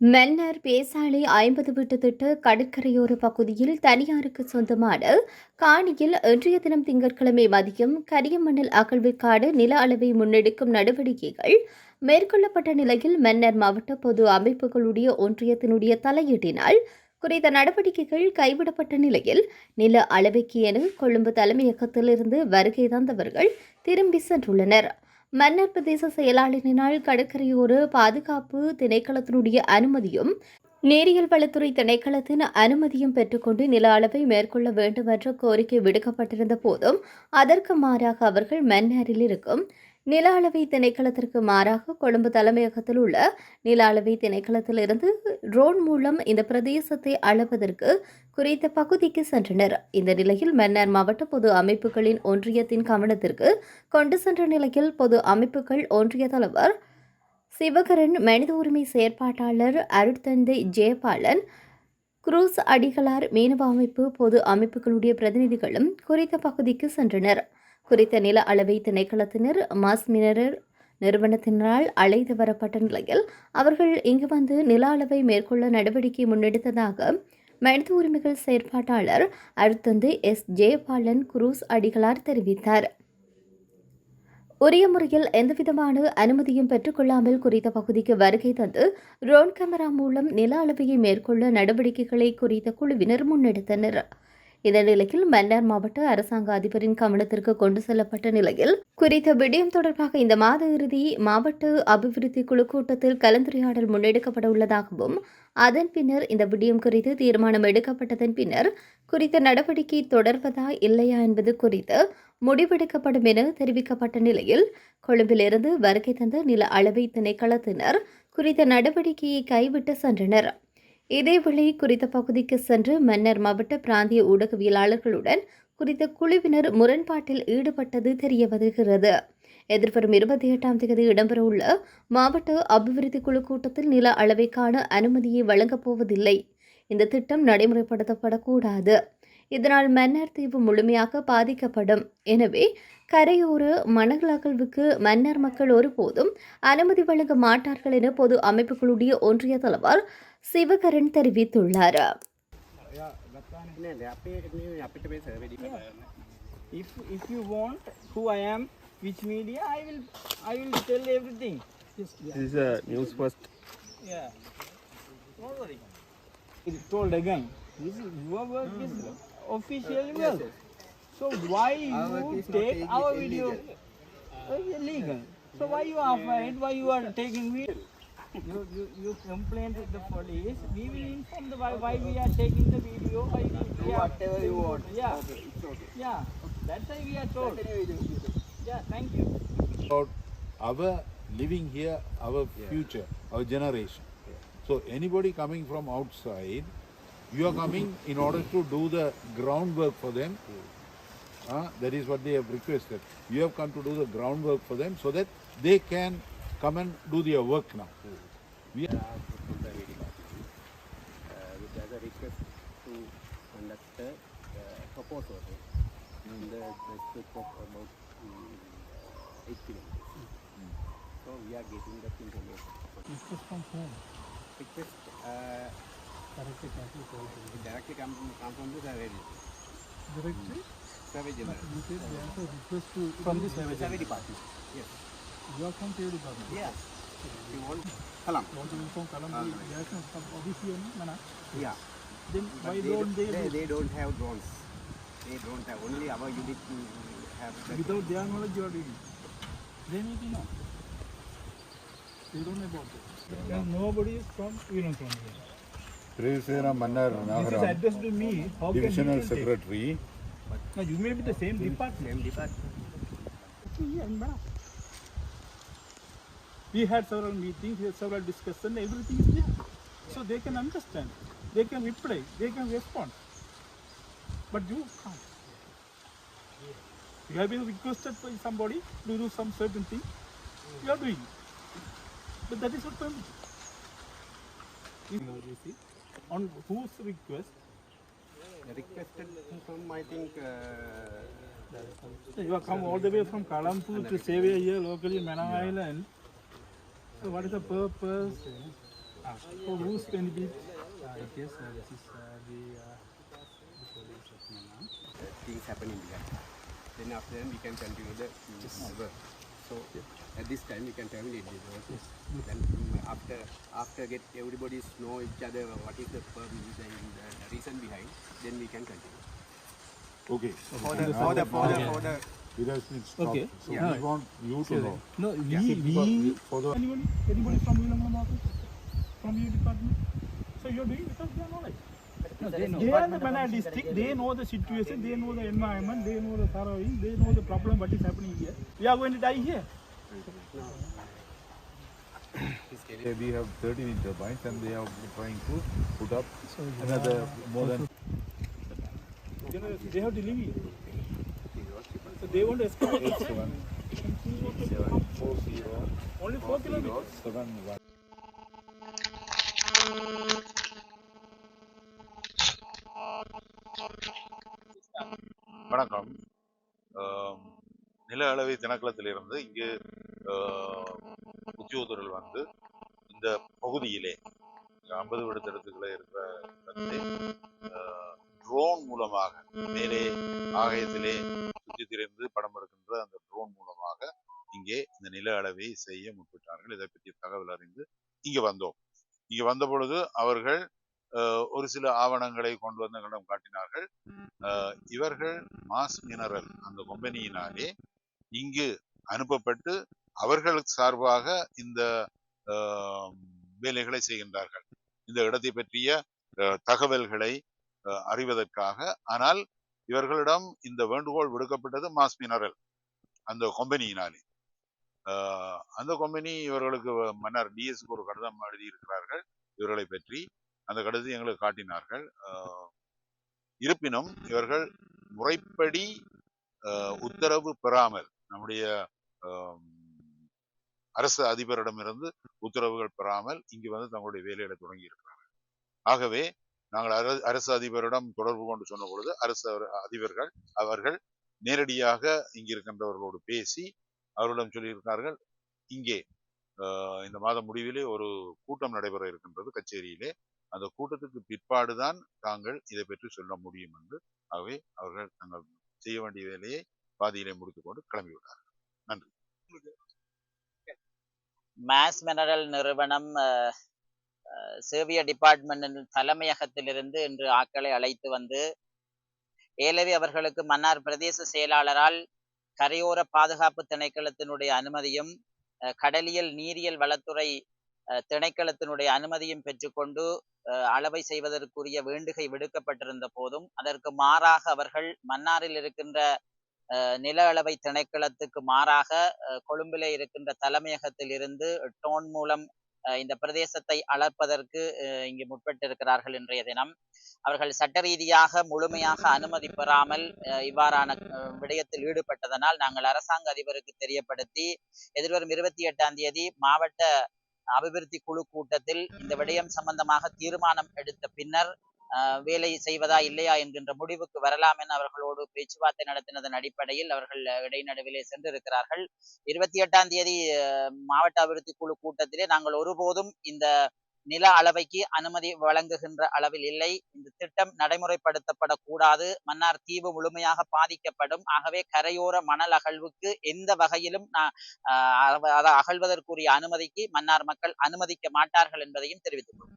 மன்னர் பேசாலை ஐம்பது வீட்டு திட்ட கடற்கரையோர பகுதியில் தனியாருக்கு சொந்தமான காணியில் இன்றைய தினம் திங்கட்கிழமை மதியம் கரியமணல் அகழ்விற்கான நில அளவை முன்னெடுக்கும் நடவடிக்கைகள் மேற்கொள்ளப்பட்ட நிலையில் மன்னர் மாவட்ட பொது அமைப்புகளுடைய ஒன்றியத்தினுடைய தலையீட்டினால் குறித்த நடவடிக்கைகள் கைவிடப்பட்ட நிலையில் நில அளவைக்கு என கொழும்பு தலைமையகத்திலிருந்து வருகை தந்தவர்கள் திரும்பி சென்றுள்ளனர். மன்னர் பிரதேச செயலாளரினால் கடற்கரையோர பாதுகாப்பு திணைக்களத்தினுடைய அனுமதியும் நேரியல் வளத்துறை திணைக்களத்தின் அனுமதியும் பெற்றுக்கொண்டு நில அளவை மேற்கொள்ள வேண்டும் என்ற கோரிக்கை விடுக்கப்பட்டிருந்த போதும் அதற்கு மாறாக அவர்கள் மன்னாரில் இருக்கும் நில அளவை திணைக்களத்திற்கு மாறாக கொழும்பு தலைமையகத்தில் உள்ள நில அளவை திணைக்களத்திலிருந்து ட்ரோன் மூலம் இந்த பிரதேசத்தை அளப்பதற்கு குறித்த பகுதிக்கு சென்றனர். இந்த நிலையில் மன்னார் மாவட்ட பொது அமைப்புகளின் ஒன்றியத்தின் கவனத்திற்கு கொண்டு சென்ற நிலையில் பொது அமைப்புகள் ஒன்றிய தலைவர் சிவகரன் மனித உரிமை செயற்பாட்டாளர் அருட்தந்தை ஜெயபாலன் குரூஸ் அடிகளார் மீனவ அமைப்பு பொது அமைப்புகளுடைய பிரதிநிதிகளும் குறித்த பகுதிக்கு சென்றனர். குறித்த நில அளவை திணைக்களத்தினர் மாஸ் மினரர் நிறுவனத்தினரால் அழைத்து வரப்பட்ட நிலையில் அவர்கள் இங்கு வந்து நில அளவை மேற்கொள்ள நடவடிக்கை முன்னெடுத்ததாக மனித உரிமைகள் செயற்பாட்டாளர் அருத்தந்து எஸ். ஜெயபாலன் குரூஸ் அடிகளார் தெரிவித்தார். உரிய முறையில் எந்தவிதமான அனுமதியும் பெற்றுக்கொள்ளாமல் குறித்த பகுதிக்கு வருகை தந்து ட்ரோன் கேமரா மூலம் நில அளவையை மேற்கொள்ள நடவடிக்கைகளை குறித்த குழுவினர் முன்னெடுத்தனர். இந்த நிலையில் மன்னார் மாவட்ட அரசாங்க அதிபரின் கவனத்திற்கு கொண்டு செல்லப்பட்ட நிலையில் குறித்த விடயம் தொடர்பாக இந்த மாத இறுதி மாவட்ட அபிவிருத்தி குழு கூட்டத்தில் கலந்துரையாடல் முன்னெடுக்கப்பட உள்ளதாகவும் அதன் பின்னர் இந்த விடயம் குறித்து தீர்மானம் எடுக்கப்பட்டதன் பின்னர் குறித்த நடவடிக்கை தொடர்வதா இல்லையா என்பது குறித்து முடிவெடுக்கப்படும் என தெரிவிக்கப்பட்ட நிலையில் கொழும்பிலிருந்து வருகை தந்த நில அளவை திணைக்களத்தினர் குறித்த நடவடிக்கையை கைவிட்டு சென்றனர். இதேவேளை குறித்த பகுதிக்கு சென்று மன்னர் மாவட்ட பிராந்திய ஊடகவியலாளர்களுடன் குறித்த குழுவினர் முரண்பாட்டில் ஈடுபட்டது தெரிய வருகிறது. எதிர்வரும் இருபத்தி எட்டாம் தேதி இடம்பெறவுள்ள மாவட்ட அபிவிருத்தி குழு கூட்டத்தில் நில அளவைக்கான அனுமதியை வழங்கப் போவதில்லை. இந்த திட்டம் நடைமுறைப்படுத்தப்படக்கூடாது. இதனால் மன்னர் தீவு முழுமையாக பாதிக்கப்படும். எனவே கரையோர மணல் அகழ்வுக்கு மன்னர் மக்கள் ஒருபோதும் அனுமதி வழங்க மாட்டார்கள் என பொது அமைப்புகளுடைய ஒன்றிய தலைவர் சிவகரன் தெரிவித்துள்ளார் If, if you want who I am, which media, I will, I will tell everything. This is a news first. Yeah. Told again. This is, official. Yes, yes. So why you take our video? Illegal. Uh, so why you are afraid? Why you are taking video? You, you, you complain with the police, we will inform the why, why we are taking the video, why we, we are whatever you want. Yeah, Okay, it's okay. yeah, that's why we are told. Yeah, thank you. about our living here, our future, our generation. So anybody coming from outside, you are coming in order to do the groundwork for them. Uh, that is what they have requested. You have come to do the groundwork for them so that they can come and do their work now. We are which has a request to conduct a uh, proposal in the, the strip of about um, 8 kilometers. So we are getting that information. Request from whom? Request uh, Directly come it directly come, come from the survey, Directly? survey general. You said they have a request to, from the survey. Survey department. Yes. You are from survey department? Yes. You want Kalam? Want to inform Kalam, Ah, they are some official, Mana? Yeah. Then But why they, don't they, they, do- they don't have drones. They don't have only our unit have that. without their knowledge you are doing it? They need to know. They don't know about it. Nobody is from, we from here. Previsena Mannar This is addressed to me, how can Divisional you take? Secretary. No, you may be the same department. Same department. Yeah, in We had several meetings, we had several discussions, everything is there. So they can understand, they can reply, they can respond. But you can't. You have been requested by somebody to do some certain thing, you are doing. But that is not permitted. You see, On whose request, Requested from, I think, uh, you have come all the way from Kalampur to stay here locally in Manang Island. So what is the purpose? So whose benefit? Uh, yes, uh, this is uh, the, uh, the police of Manam. uh, things happen in the Then after that we can continue the work. So at this time we can terminate the work. Then mm, after after get everybody know each other what is the, purpose, the, the reason behind, then we can continue. Okay. For the for the for the for the It has been stopped. Okay. So Yeah. we want you to know. No, we, Because we, for the anybody, anybody from Vilangulam office? From your department? So you're doing without their knowledge? No, they know. They are the Manad district, they know the situation, they know the environment, they know the surrounding, they know the problem, what is happening here. We are going to die here. we have 13 wind turbines and they are trying to put up another more than You know, they have to leave here. So they want to escape. eight seven seven four zero Only four kilometers. seven one. வணக்கம் நில அளவை திணைக்களத்திலிருந்து இங்கு ஆஹ், உத்தியோகத்தர்கள் வந்து இந்த பகுதியிலே ஐம்பது விடுத்தடத்துக்குள்ள இருக்கிற இடத்திலே ட்ரோன் மூலமாக மேலே ஆகாயத்திலே சுற்றி படம் எடுக்கின்ற அந்த ட்ரோன் மூலமாக இங்கே இந்த நில அளவை செய்ய முற்பட்டார்கள். இதை பற்றிய தகவல் அறிந்து இங்கே வந்தோம். இங்கே வந்த பொழுது அவர்கள் ஒரு சில ஆவணங்களை கொண்டு வந்து எங்களிடம் காட்டினார்கள். இவர்கள் மாஸ் மினரல் அந்த கம்பெனியினாலே இங்கு அனுப்பப்பட்டு அவர்கள் சார்பாக இந்த வேலைகளை செய்கின்றார்கள். இந்த இடத்தை பற்றிய தகவல்களை அறிவதற்காக. ஆனால் இவர்களிடம் இந்த வேண்டுகோள் விடுக்கப்பட்டது மாஸ் மினரல் அந்த கம்பெனியினாலே. ஆஹ், அந்த கம்பெனி இவர்களுக்கு மன்னர் டிஎஸ்க்கு ஒரு கடிதம் எழுதியிருக்கிறார்கள் இவர்களை பற்றி. அந்த கடிதத்தை எங்களுக்கு காட்டினார்கள். ஆஹ், இருப்பினும் இவர்கள் முறைப்படி அஹ், உத்தரவு பெறாமல் நம்முடைய அரசு அதிபரிடமிருந்து உத்தரவுகள் பெறாமல் இங்கு வந்து தங்களுடைய வேலைகளை தொடங்கி இருக்கிறார்கள் ஆகவே நாங்கள் அரசு அதிபரிடம் தொடர்பு கொண்டு சொன்ன பொழுது அரசு அதிபர்கள் அவர்கள் நேரடியாக இங்கிருக்கின்றவர்களோடு பேசி அவர்களிடம் சொல்லியிருக்கிறார்கள் இங்கே இந்த மாத முடிவிலே ஒரு கூட்டம் நடைபெற இருக்கின்றது கச்சேரியிலே. அந்த கூட்டத்துக்கு பிற்பாடுதான் தாங்கள் இதை பற்றி சொல்ல முடியும் என்று ஆகவே அவர்கள் தங்கள் செய்ய வேண்டிய வேலையை பாதியிலே முடித்துக்கொண்டு கிளம்பிவிட்டார்கள். நன்றி. மாஸ் மினரல் நிறுவனம் அஹ், சேவிய டிபார்ட்மெண்ட் தலைமையகத்திலிருந்து இன்று ஆக்களை அழைத்து வந்து ஏலவி அவர்களுக்கு மன்னார் பிரதேச செயலாளரால் கரையோர பாதுகாப்பு திணைக்களத்தினுடைய அனுமதியும் கடலியல் நீரியல் வளத்துறை திணைக்களத்தினுடைய அனுமதியும் பெற்றுக்கொண்டு அஹ், அளவை செய்வதற்குரிய வேண்டுகை விடுக்கப்பட்டிருந்த போதும் அதற்கு மாறாக அவர்கள் மன்னாரில் இருக்கின்ற அஹ், நில அளவை திணைக்களத்துக்கு மாறாக அஹ், கொழும்பிலே இருக்கின்ற தலைமையகத்தில் இருந்து டோன் மூலம் இந்த பிரதேசத்தை அளப்பதற்கு இங்கு முற்பட்டிருக்கிறார்கள் இன்றைய தினம். அவர்கள் சட்ட ரீதியாக முழுமையாக அனுமதி பெறாமல் அஹ், இவ்வாறான விடயத்தில் ஈடுபட்டதனால் நாங்கள் அரசாங்க அதிபருக்கு தெரியப்படுத்தி எதிர்வரும் இருபத்தி எட்டாம் தேதி மாவட்ட அபிவிருத்தி குழு கூட்டத்தில் இந்த விடயம் சம்பந்தமாக தீர்மானம் எடுத்த பின்னர் வேலை செய்வதா இல்லையா என்கின்ற முடிவுக்கு வரலாம் என அவர்களோடு பேச்சுவார்த்தை நடத்தினதன் அடிப்படையில் அவர்கள் இடைநடுவிலே சென்றிருக்கிறார்கள். இருபத்தி எட்டாம் தேதி அஹ், மாவட்ட அபிவிருத்தி குழு கூட்டத்திலே நாங்கள் ஒருபோதும் இந்த நில அளவைக்கு அனுமதி வழங்குகின்ற அளவில் இல்லை. இந்த திட்டம் நடைமுறைப்படுத்தப்படக்கூடாது. மன்னார் தீவு முழுமையாக பாதிக்கப்படும். ஆகவே கரையோர மணல் அகழ்வுக்கு எந்த வகையிலும் அகழ்வதற்குரிய அனுமதிக்கு மன்னார் மக்கள் அனுமதிக்க மாட்டார்கள் என்பதையும் தெரிவித்துக் கொள்கிறோம்.